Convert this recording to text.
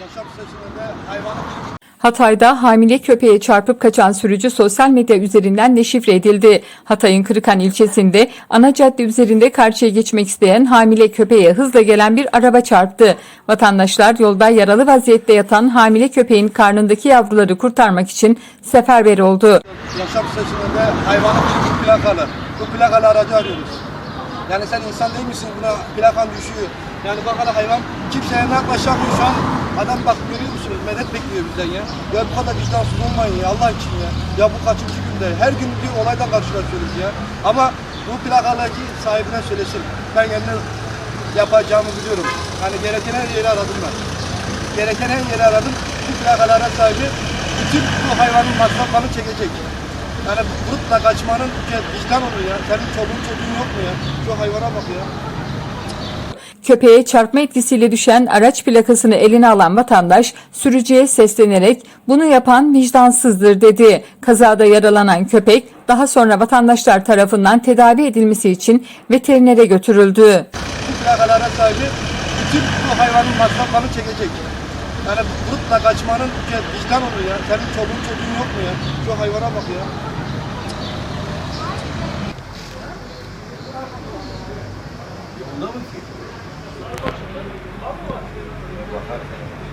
yaşam sürecinde hayvanın Hatay'da hamile köpeğe çarpıp kaçan sürücü sosyal medya üzerinden deşifre edildi. Hatay'ın Kırıkan ilçesinde ana cadde üzerinde karşıya geçmek isteyen hamile köpeğe hızla gelen bir araba çarptı. Vatandaşlar yolda yaralı vaziyette yatan hamile köpeğin karnındaki yavruları kurtarmak için seferber oldu. yaşam sürecinde hayvanın bir plakalı. Bu plakalı aracı arıyoruz. Yani sen insan değil misin buna plakan düşüyor. Yani bak hele hayvan kimseye yaklaşamıyor şu an. Adam bak görüyor musunuz medet bekliyor bizden ya. Ya bu kadar vicdansız olmayın ya Allah için ya. Ya bu kaçıncı günde her gün bir olaydan karşılaşıyoruz ya. Ama bu plakalıcı sahibine söylesin. Ben kendine yapacağımı biliyorum. Hani gereken her yeri aradım ben. Gereken her yeri aradım. Bu plakalara sahibi bütün bu hayvanın masraflarını çekecek. Yani grupla kaçmanın vicdan olur ya. Senin çoluğun çocuğun yok mu ya? Şu hayvana bak ya. Köpeğe çarpma etkisiyle düşen araç plakasını eline alan vatandaş sürücüye seslenerek bunu yapan vicdansızdır dedi. Kazada yaralanan köpek daha sonra vatandaşlar tarafından tedavi edilmesi için veterinere götürüldü. Bu plakalara sahibi bütün bu hayvanın masraflarını çekecek. Yani grupla kaçmanın vicdan olur ya. Senin çoluğun çocuğun yok mu ya? Şu hayvana bak ya. Bunda mı ki? وخلق